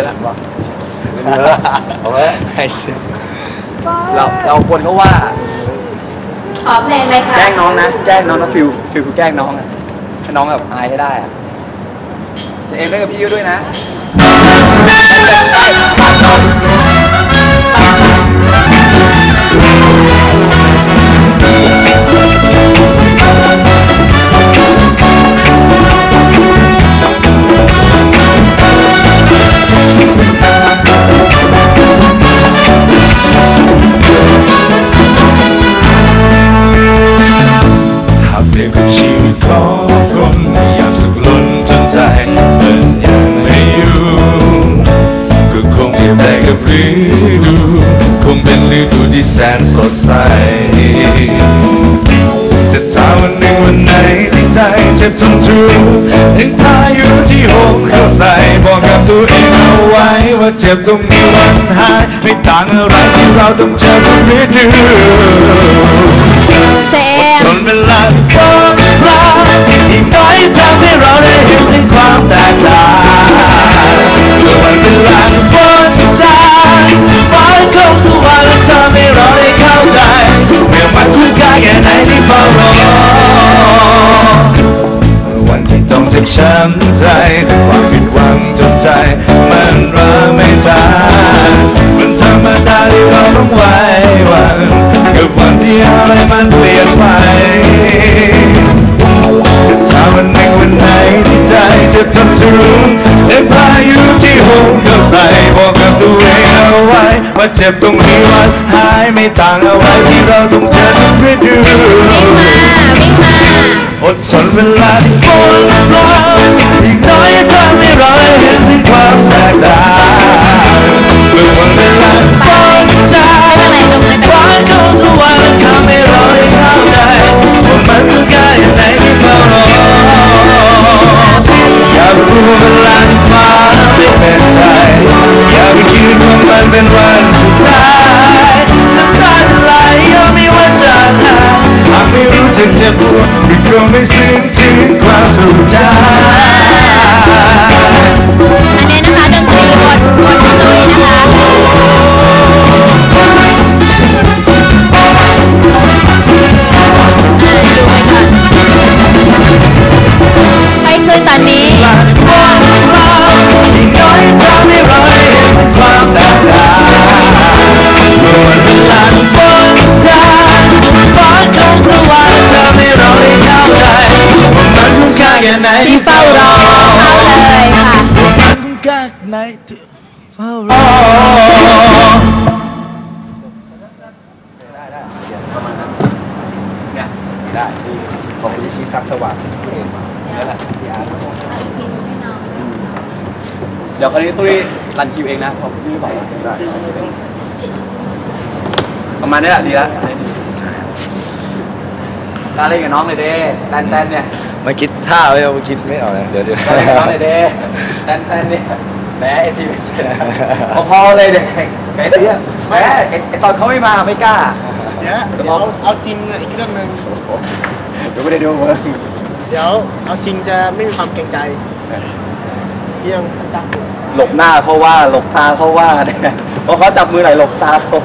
อะแล้วบอกเอาไว้ไอ้เชี่ยเราเราคนเขาว่า ขอเพลงเลยค่ะแกล้งน้องนะ แกล้งน้องนะฟิลฟิลคือแกล้งน้องอะให้น้องแบบอายให้ได้อะจะเอ็มเล่นกับพี่ก็ด้วยนะ นสดใส แต่ถ้าวันหนึ่งวันไหนที่ใจเจ็บทนทุกข์เห็นพายุที่โหมเข้าใส่บอกกับตัวเองเอาไว้ว่าเจ็บตรงนี้วันหาย ไม่ต่างอะไรที่เราต้องเจอทุกฤดู ที่ต้องเจ็บช้ำใจจากความผิดหวังจนใจ มันรัไม่ทันมันธรรมดาที่เราต้องไว้วันกับวันที่อะไรมันเปลี่ยนไปแต่ถ้าวันหนึ่งวันไหนที่ใจเจ็บจนจะรู้และพายุที่โหมเข้าใส่บอกกับตัวเองเอาไว้ ว่าเจ็บตรงนี้วันหายไม่ต่างอะไรที่เราต้องเจอทุกฤดูวิ่งมาวิ่งมา อดทนเว ไม่รู้จะเจ็บปวดก็ค มันคุ้มค่าไหนที่เฝ้ารอเนี่ยได้ดีขอบคุณที่ชี้ซักสว่างนั่นแหละพี่อาร์ตเดี๋ยวคราวนี้ตุ้ยรันคิวเองนะขอบคุณที่บอกได้ประมาณนี้แหละดีแล้วกล้าเล่นกับน้องเลยเด้แตนแตนเนี่ย มาคิดท่าไว้เอามาคิดไม่ออกนะเดี๋ยวเดี๋ยวกล้าเล่นกับน้องเลยเด้แตนแตนเนี่ยแหมไอทีพอๆเลยเด็กไอ้เตี้ยแหมไอ้ไอ้ตอนเขาไม่มาไม่กล้าเดี๋ยวเดี๋ยวเอาเอาจริงอีกเรื่องหนึ่งเดี๋ยวไม่ได้ดูมึงเดี๋ยวเอาจริงจะไม่มีความเกรงใจเพียงจับหลบหน้าเขาว่าหลบตาเขาว่าเนี่ยพอเขาจับมือไหนหลบตาเขา